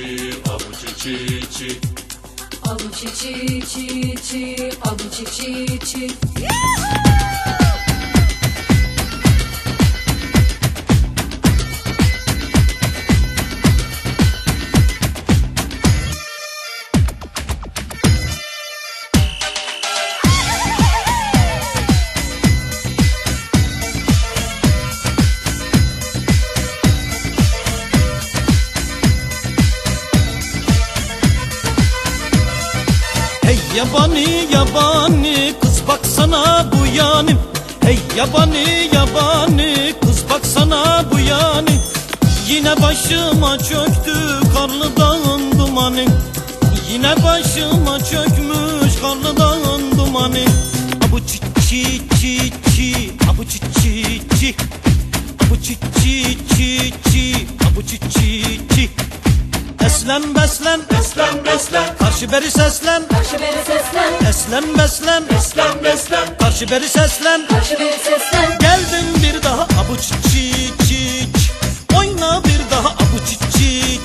çi çi avuçu çi çi Avuçi çi çi çi, avuçi çi çi. Yabani yabani kız baksana bu yani. Hey yabani yabani kız baksana bu yani. Yine başıma çöktü karlı dağın dumanı. Yine başıma çökmüş karlı dağın dumanı. Abu çi çi çi çi Abu çi çi çi. Abu çi çi çi çi Abu çi çi Eslen beslen. Beslen beslen. Karşı beri seslen. Karşı beri seslen, Eslen beslen. Beslen beslen. Karşı beri seslen. Karşı beri seslen. Geldim bir daha abuç çi çi çi Oyna bir daha abuç çi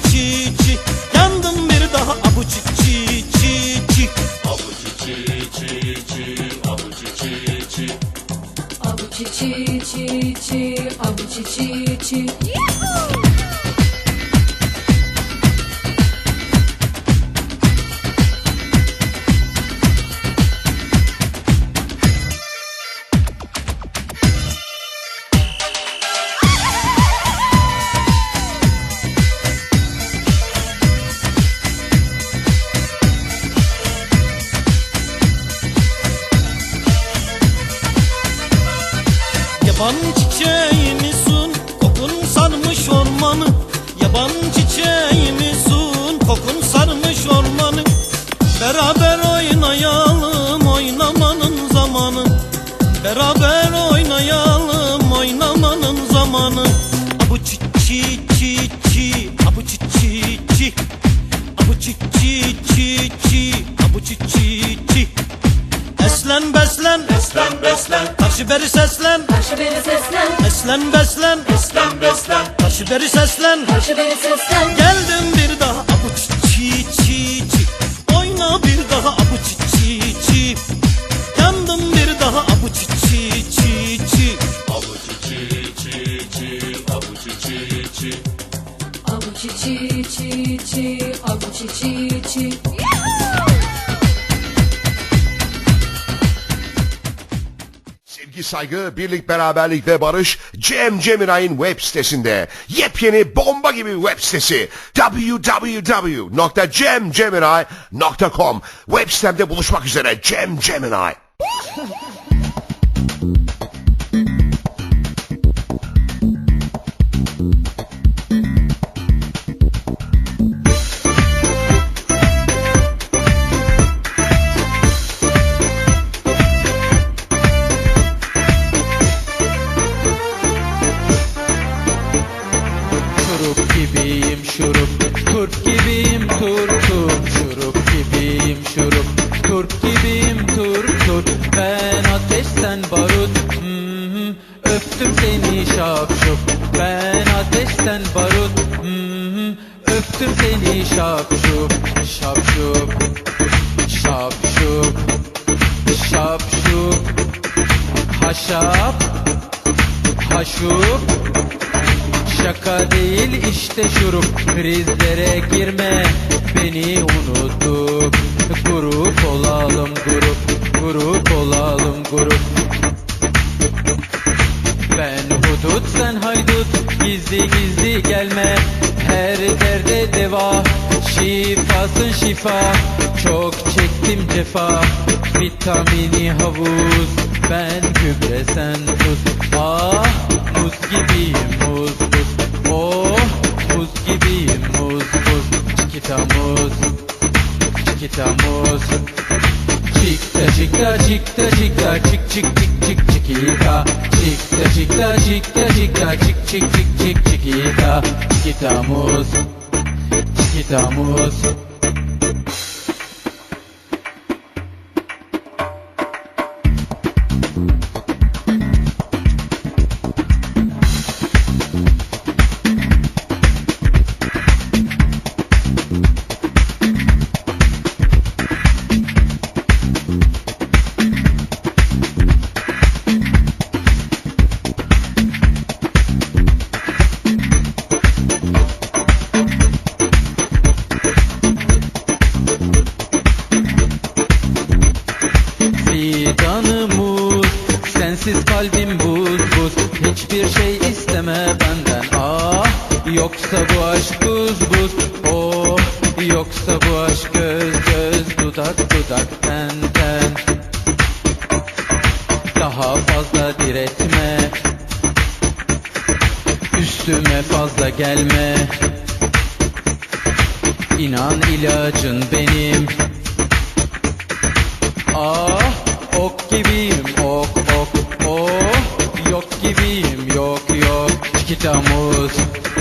Yaban çiçeğini sun kokun sarmış ormanı. Yaban çiçeğini sun kokun sarmış ormanı. Beraber oynayalım oynamanın zamanı. Beraber oynayalım oynamanın zamanı. Abu çi çi çi çi Abu çi çi çi. Abu çi çi çi çi Abu çi çi çi. Eslen beslen. Beslen beslen Karşı beri seslen. Karşı beri seslen, Eslen beslen. Beslen beslen. Karşı beri seslen. Karşı beri seslen. Geldim bir daha Sevgi, saygı, birlik, beraberlik ve barış Cem Cemiray'ın web sitesinde. Yepyeni bomba gibi web sitesi www.cemcemiray.com Web sitemde buluşmak üzere Cem Cemiray. seni şapşup Ben ateş sen barut. Hmm, Öptüm seni şapşup Şapşup Şapşup Şapşup Haşap. Haşup Şaka değil işte şurup. Krizlere girme. Beni unutup Grup olalım Gizli gelme. Her derde deva. Şifasın şifa. Çok çektim cefa. Vitamini havuz. Ben gübre sen tuz. Ah muz gibiyim muz buz Oh buz gibiyim muz buz Çikita muz. Çikita muz. Çikta çikta çikta çikta. Çik çik çik çik çikita Çikta çikta çikta çikta çik çik çik çik çikita Çikita muz Çikita muz isteme benden. Ah Yoksa bu aşk buz buz oh Yoksa bu aşk göz göz dudak dudak ten ten Daha fazla diretme Üstüme fazla gelme. İnan ilacın benim. Ah ok gibiyim ok ok oh